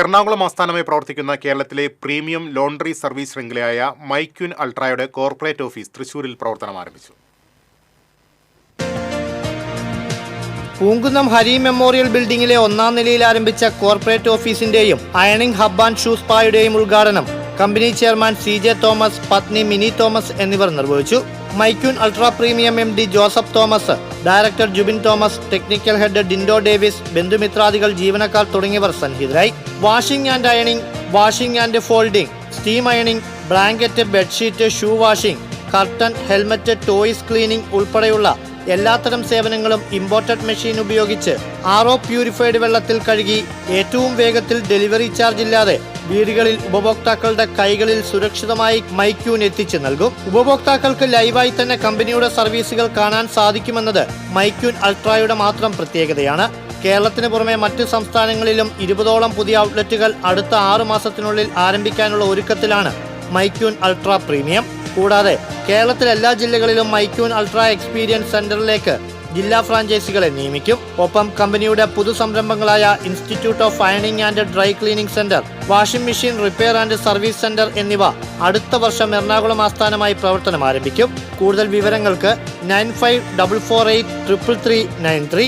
എറണാകുളം ആസ്ഥാനമായി പ്രവർത്തിക്കുന്ന കേരളത്തിലെ പ്രീമിയം ലോണ്ടറി സർവീസ് ശൃംഖലയായ മൈക്യുൻ അൾട്രായുടെ കോർപ്പറേറ്റ് ഓഫീസ് തൃശൂരിൽ പ്രവർത്തനം ആരംഭിച്ചു. പൂങ്കുന്നം ഹരി മെമ്മോറിയൽ ബിൽഡിംഗിലെ ഒന്നാം നിലയിൽ ആരംഭിച്ച കോർപ്പറേറ്റ് ഓഫീസിന്റെയും അയണിംഗ് ഹബ് ആൻഡ് ഷൂ സ്പായുടെയും ഉദ്ഘാടനം company chairman C J Thomas പത്നി മിനി തോമസ് എന്നിവർ നിർവഹിച്ചു. മൈക്യൂൻ ultra premium M D Joseph Thomas director Jubin Thomas technical head Dindo Davis ബന്ധുമിത്രാദികൾ ജീവനക്കാർ തുടങ്ങിയവർ സന്നിഹിതരായി. Washing and ironing washing and folding steam ironing blanket bedsheet shoe washing curtain helmet toys cleaning ഉൾപ്പെടെയുള്ള എല്ലാത്തരം സേവനങ്ങളും imported machine ഉപയോഗിച്ച് R O purified വെള്ളത്തിൽ കഴുകി ഏറ്റവും വേഗത്തിൽ ഡെലിവറി ചാർജ് ഇല്ലാതെ വീടുകളിൽ ഉപഭോക്താക്കളുടെ കൈകളിൽ സുരക്ഷിതമായി മൈക്യൂൻ എത്തിച്ചു നൽകും. ഉപഭോക്താക്കൾക്ക് ലൈവായി തന്നെ കമ്പനിയുടെ സർവീസുകൾ കാണാൻ സാധിക്കുമെന്നത് മൈക്യൂൻ അൾട്രായുടെ മാത്രം പ്രത്യേകതയാണ്. കേരളത്തിന് പുറമെ മറ്റ് സംസ്ഥാനങ്ങളിലും ഇരുപതോളം പുതിയ ഔട്ട്ലെറ്റുകൾ അടുത്ത ആറു മാസത്തിനുള്ളിൽ ആരംഭിക്കാനുള്ള ഒരുക്കത്തിലാണ് മൈക്യൂൻ അൾട്രാ പ്രീമിയം. കൂടാതെ കേരളത്തിലെ എല്ലാ ജില്ലകളിലും മൈക്യൂൺ അൾട്രാ എക്സ്പീരിയൻസ് സെന്ററിലേക്ക് ജില്ലാ ഫ്രാഞ്ചൈസികളെ നിയമിക്കും. ഒപ്പം കമ്പനിയുടെ പുതു സംരംഭങ്ങളായ institute of ironing and dry cleaning centre washing machine repair and service centre എന്നിവ അടുത്ത വർഷം എറണാകുളം ആസ്ഥാനമായി പ്രവർത്തനം ആരംഭിക്കും കൂടുതൽ വിവരങ്ങൾക്ക് nine five double four eight triple three nine three.